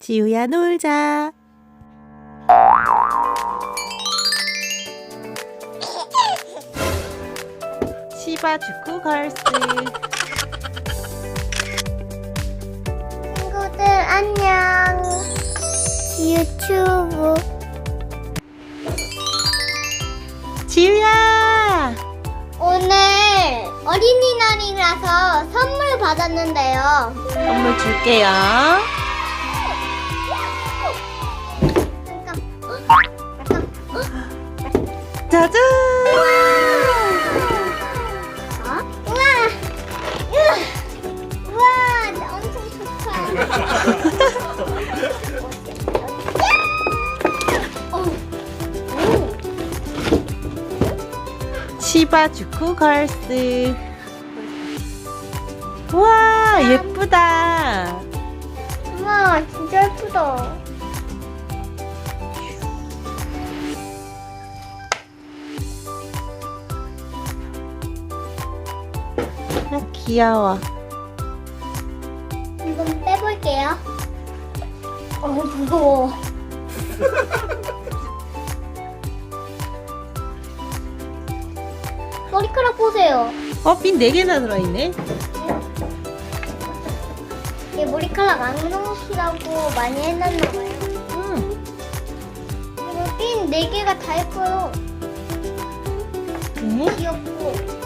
지우야 놀자. 시바주쿠 걸스. 친구들 안녕. 유튜브 지우야. 오늘 어린이날이라서 선물 받았는데요. 선물 줄게요. 짜잔. 어? 우와. 우와. 우와. 나 엄청 좋다. 어. 오. 시바주쿠 걸스. 와 예쁘다. 우와 진짜 예쁘다. 귀여워. 이건 빼볼게요. 어 무거워. 머리카락 보세요. 어, 핀 4개나 들어있네. 얘 머리카락 안 넣으시라고 많이 해놨나 봐요. 음. 이거 핀 4개가 다 예뻐요. 네. 귀엽고.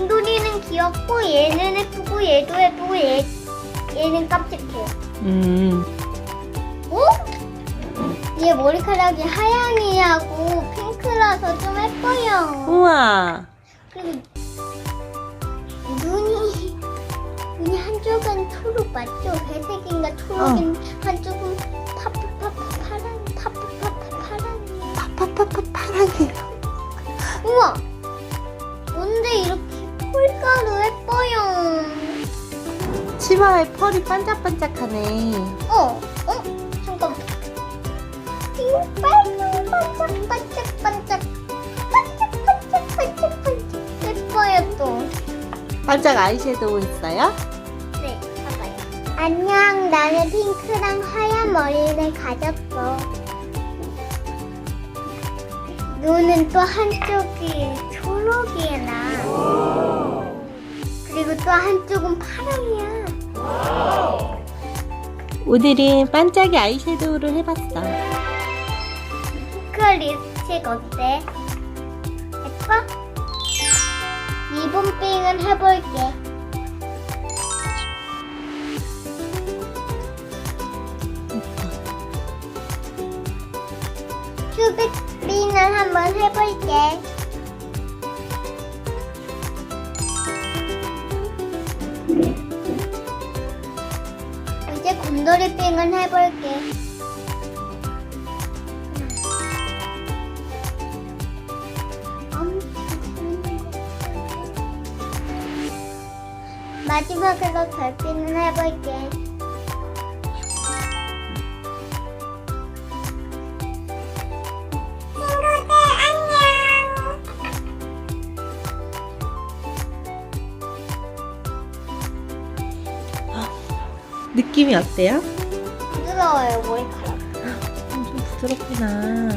금돌이는 귀엽고 얘는 예쁘고 얘도 예쁘고 얘, 얘는 깜찍해요. 음. 어? 얘 머리카락이 하얀이하고 핑크라서 좀 예뻐요. 우와. 그리고 눈이 눈이 한쪽은 초록 맞죠? 회색인가 초록인 한쪽은 파파파파 파란 파파파파 파란. 파파파파 파랑해. 우와. 치마의 펄이 반짝반짝하네. 어? 어? 잠깐. 핑 빨간 반짝 반짝 반짝 반짝 반짝 반짝 반짝 예뻐요 또. 반짝 아이섀도우 했어요? 네, 봐봐요. 안녕, 나는 핑크랑 하얀 머리를 가졌어. 눈은 또 한쪽이 초록이야, 나. 그리고 또 한쪽은 파랑이야. 오늘은 반짝이 아이섀도우를 해봤어. 핑크 립스틱 어때? 예뻐? 이번 빙은 해볼게. 큐빅 빙을 한번 해볼게. 곰돌이 빙을 해볼게. 마지막으로 별빛을 해볼게. 느낌이 어때요? 부드러워요 머리카락. 좀 부드럽구나.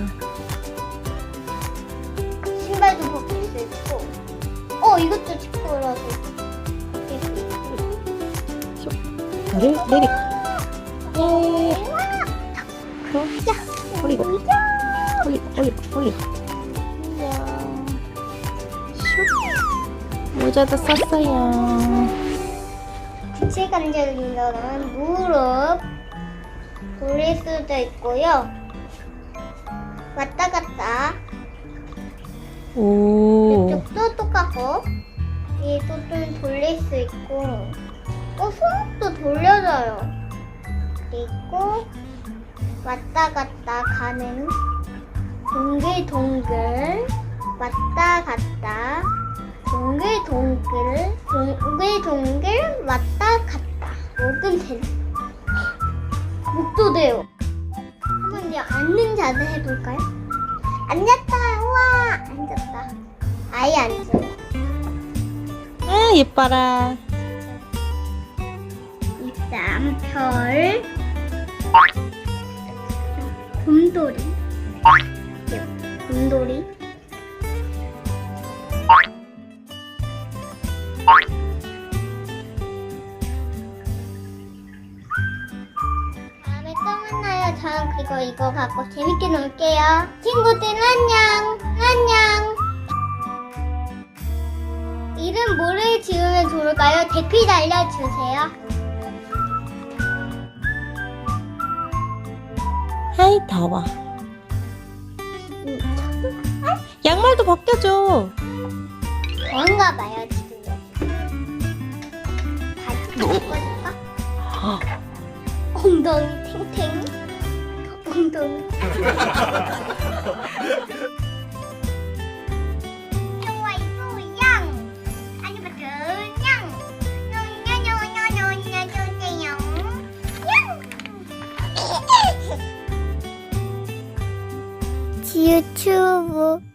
신발도 벗길 수 있고. 어 이것도 지퍼라서. 머리를 내리고. 예. 그럼, 야, 올리고, 올리고, 올리고, 올리고. 슉. 모자도 썼어요. 관절인 거는 무릎 돌릴 수도 있고요. 왔다 갔다. 오. 이쪽도 똑같고 얘도 좀 돌릴 수 있고 어 손목도 돌려져요. 그리고 왔다 갔다 가는 동글동글 왔다 갔다 동글동글 동글동글 왔다 갔다 자세 해볼까요? 앉았다 우와 앉았다 아예 앉아요 아, 예뻐라. 이땀 별 곰돌이. 곰돌이. 저는 그리고 이거 갖고 재밌게 놀게요. 친구들 안녕. 안녕. 이름 뭐를 지으면 좋을까요? 댓글 달려주세요. 아이 더워. 양말도 벗겨줘. 더운가 봐요, 지금. 바지 벗을까? 엉덩이 탱탱. không thương YouTube